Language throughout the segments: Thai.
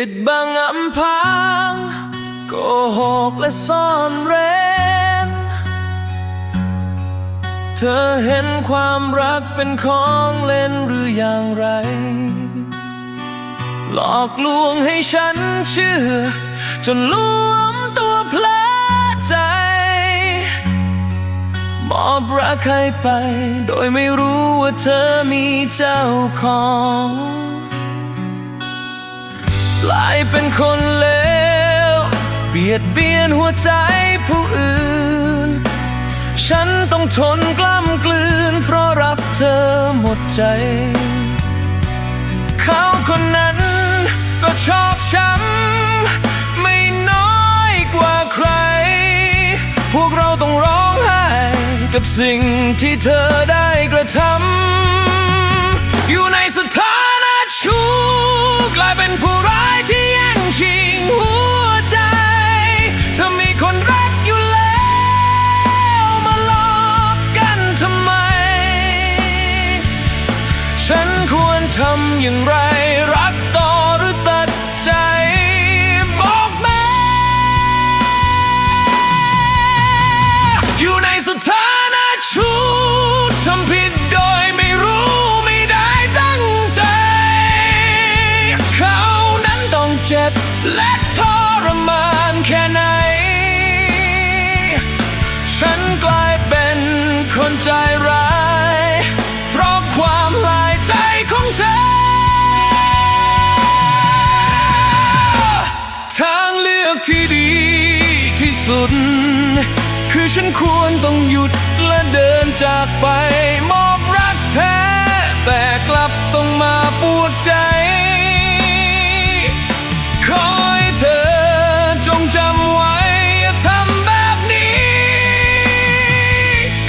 ปิดบังอำพางโกหกและซ่อนเร้น เธอเห็นความรักเป็นของเล่นหรืออย่างไร หลอกลวงให้ฉันเชื่อ จนลวมตัวเพลอใจ มอบรักให้ไป โดยไม่รู้ว่าเธอมีเจ้าของ ลายเป็นคนเลวเบียดเบียนหัวใจผู้อื่น ฉันต้องทนกล้ำกลืน เพราะรักเธอหมดใจ เขาคนนั้นก็ชอกช้ำไม่น้อยกว่าใคร พวกเราต้องร้องไห้กับสิ่งที่เธอได้กระทำอยู่ในสถานะชู้กลายเป็นผู้ร้า ทำ สุด คือฉันควรต้องหยุดและเดินจากไป มอบรักแท้ แต่กลับต้องมาปวดใจขอให้เธอจงจำไว้ อย่าทำแบบนี้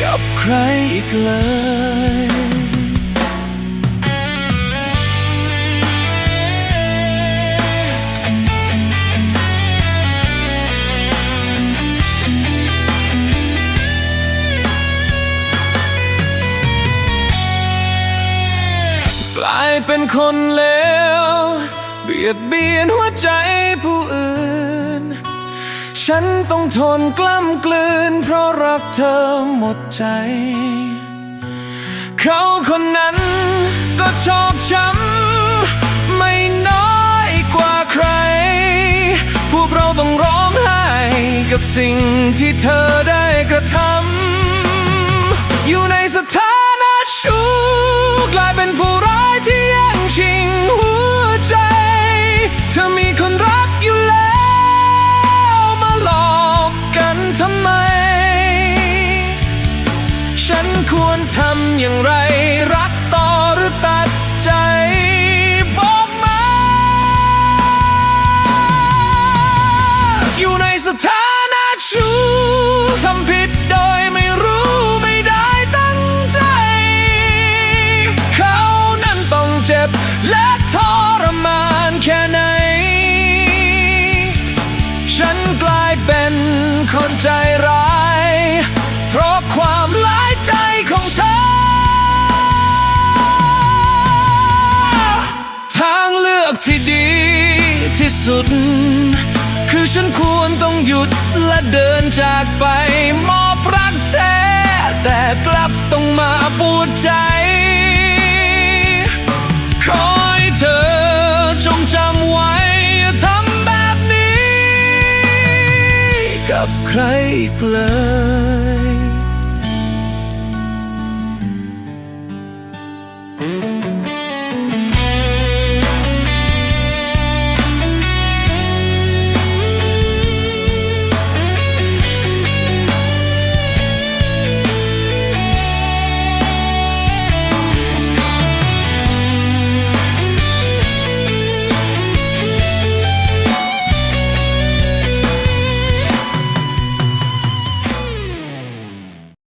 กับใครอีกเลย คนเลวเบียดเบียนหัวใจผู้อื่น ฉันต้องทนกล้ำกลืน เพราะรักเธอหมดใจ เขาคนนั้นก็ชอกช้ำไม่น้อยกว่าใคร พวกเราต้องร้องไห้กับสิ่งที่เธอได้กระทำอยู่ในสถานะชู้กลายเป็นผู้ร้าย สถานะชู้ทำผิดโดยไม่รู้ไม่ได้ตั้งใจ เขานั้นต้องเจ็บและทรมานแค่ไหน ฉันกลายเป็นคนใจร้าย เพราะความหลายใจของเธอ ทางเลือกที่ดีที่สุด คือฉันควรต้องหยุดและเดินจากไปมอบรักแท้ แต่กลับต้องมาปวดใจขอให้เธอจงจำไว้อย่าทำแบบนี้ กับใครอีกเลย